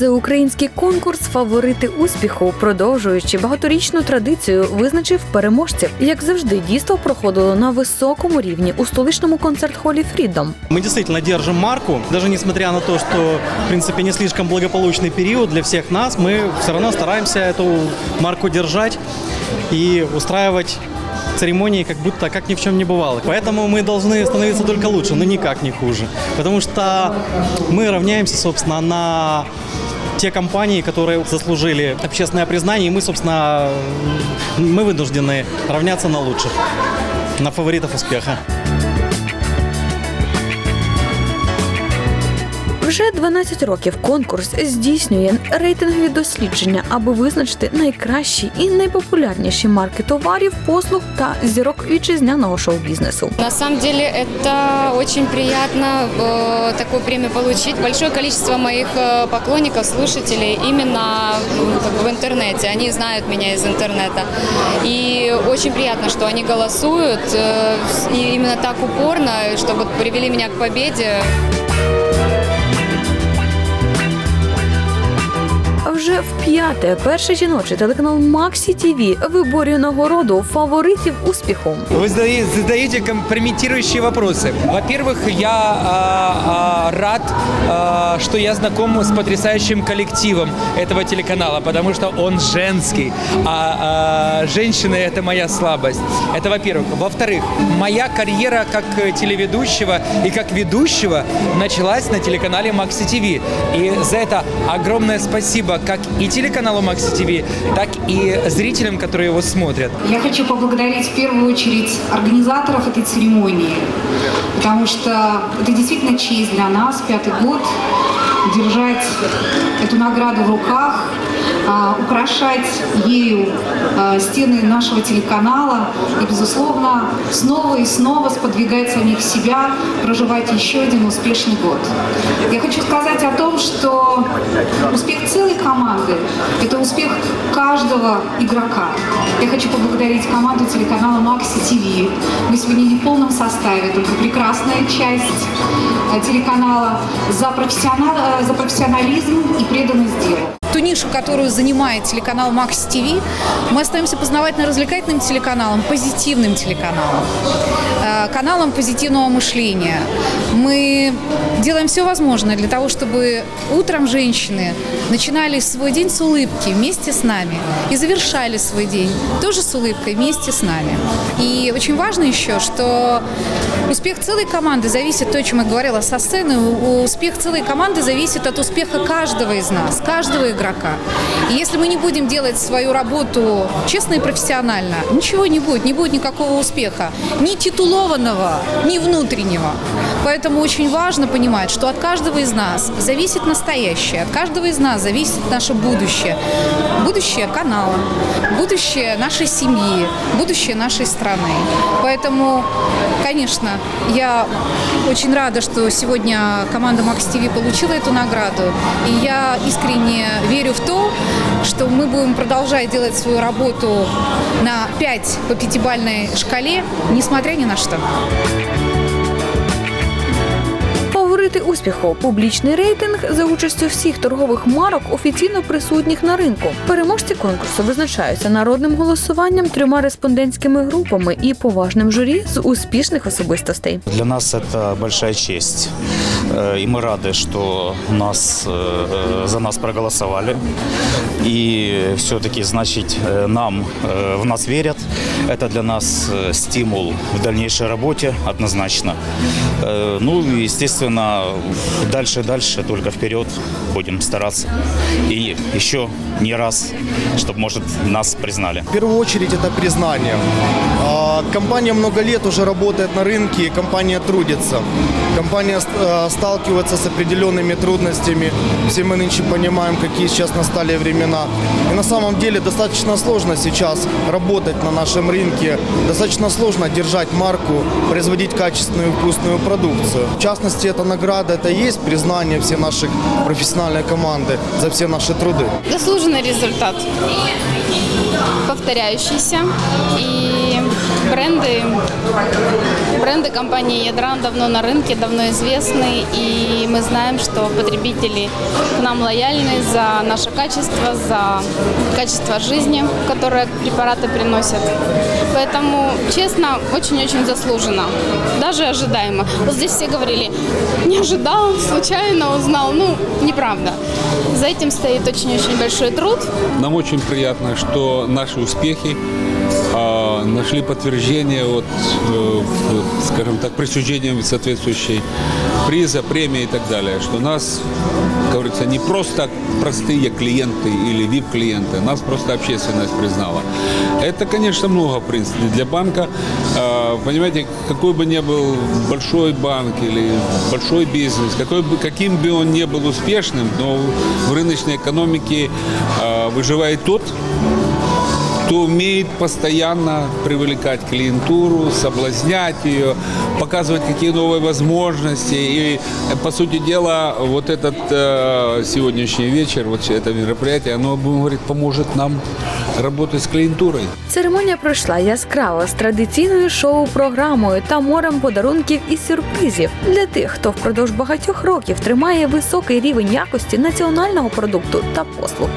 Всеукраїнський конкурс Фаворити успіху, продовжуючи багаторічну традицію, визначив переможців. Як завжди, дійство проходило на високому рівні у столичному концерт-холі Фрідом. Мы действительно держим марку, даже несмотря на то, что, в принципе, не слишком благополучный период для всех нас, мы все равно стараемся эту марку держать и устраивать церемонии, как будто как ни в чем не бывало. Поэтому мы должны становиться только лучше, но никак не хуже. Потому что мы равняемся, собственно, на те компании, которые заслужили общественное признание, и мы, собственно, мы вынуждены равняться на лучших, на фаворитов успеха. Вже 12 років конкурс здійснює рейтингові дослідження, аби визначити найкращі і найпопулярніші марки товарів, послуг та зірок вітчизняного шоу-бізнесу. На самом деле это очень приятно э, такую премию получить. Большое количество моих э, поклонников, слушателей именно м, как бы в интернете. Они знают меня из интернета. И очень приятно, что они голосуют э, и именно так упорно, чтобы привели меня к победе. вже в п'яте перший жіночий телеканал Максі ТІВІ виборює нагороду фаворитів успіху. Вы задаете, задаете компрометирующие вопросы. Во-первых, я а, а, рад, а, что я знаком с потрясающим коллективом этого телеканала, потому что он женский, а, а женщины – это моя слабость. Это во-первых. Во-вторых, моя карьера как телеведущего и как ведущего началась на телеканале Макси ТВ. И за это огромное спасибо как и телеканалу Макси ТВ, так и зрителям, которые его смотрят. Я хочу поблагодарить в первую очередь организаторов этой церемонии, потому что это действительно честь для нас, пятый год, держать эту награду в руках, а, украшать ею а, стены нашего телеканала и, безусловно, снова и снова сподвигать самих себя проживать еще один успешный год. Я хочу сказать о том, что успех целой команды – это успех каждого игрока. Я хочу поблагодарить команду телеканала Макси ТВ. Мы сегодня не в полном составе, только прекрасная часть э, телеканала за, профессионал, э, за профессионализм и преданность делу. Ту нишу, которую занимает телеканал Макс ТВ, мы остаемся познавательно-развлекательным телеканалом, позитивным телеканалом, э, каналом позитивного мышления. Мы делаем все возможное для того, чтобы утром женщины начинали свой день с улыбки вместе с нами и завершали свой день тоже с улыбкой вместе с нами. И очень важно еще, что успех целой команды зависит, то, о чем я говорила со сцены, успех целой команды зависит от успеха каждого из нас, каждого игрока. И если мы не будем делать свою работу честно и профессионально, ничего не будет, не будет никакого успеха, ни титулованного, ни внутреннего. Поэтому очень важно понимать, что от каждого из нас зависит настоящее, от каждого из нас зависит наше будущее. Будущее канала, будущее нашей семьи, будущее нашей страны. Поэтому, конечно, я очень рада, что сегодня команда Макс ТВ получила эту награду. И я искренне верю в то, что мы будем продолжать делать свою работу на 5 по пятибалльной шкале, несмотря ни на что. Фаворити успіху публічний рейтинг за участю всіх торгових марок офіційно присутніх на ринку. Переможці конкурсу визначаються народним голосуванням, трьома респондентськими групами і поважним журі з успішних особистостей. Для нас это большая честь. Э, И мы рады, что нас, э, за нас проголосовали. И все-таки, значит, э, нам э, в нас верят. Это для нас э, стимул в дальнейшей работе однозначно. Э, Ну, и, естественно, дальше дальше, только вперед будем стараться. И еще не раз, чтобы, может, нас признали. В первую очередь это признание. А, Компания много лет уже работает на рынке, компания трудится. Компания э, сталкивается с определенными трудностями. Все мы нынче понимаем, какие сейчас настали времена. И на самом деле достаточно сложно сейчас работать на нашем рынке. Достаточно сложно держать марку, производить качественную вкусную продукцию. В частности, эта награда, это и есть признание всей нашей профессиональной команды за все наши труды. Заслуженный результат, повторяющийся. И бренды, бренды компании Ядран давно на рынке, давно известны, и мы знаем, что потребители к нам лояльны за наше качество, за качество жизни, которое препараты приносят. Поэтому, честно, очень-очень заслуженно, даже ожидаемо. Вот здесь все говорили, не ожидал, случайно узнал. Ну, неправда. За этим стоит очень-очень большой труд. Нам очень приятно, что наши успехи нашли подтверждение, вот, э, скажем так, присуждением соответствующей приза, премии и так далее, что нас, как говорится, не просто простые клиенты или VIP-клиенты, нас просто общественность признала. Это, конечно, много, в принципе, для банка. А, Понимаете, какой бы ни был большой банк или большой бизнес, какой бы, каким бы он ни был успешным, но в рыночной экономике а, выживает тот, кто умеет постоянно привлекать клиентуру, соблазнять ее, показывать какие новые возможности. И, э, по сути дела, вот этот э, сегодняшний вечер, вот это мероприятие, оно, будем говорить, поможет нам работать с клиентурой. Церемонія пройшла яскраво з традиційною шоу-програмою та морем подарунків і сюрпризів для тих, хто впродовж багатьох років тримає високий рівень якості національного продукту та послуг.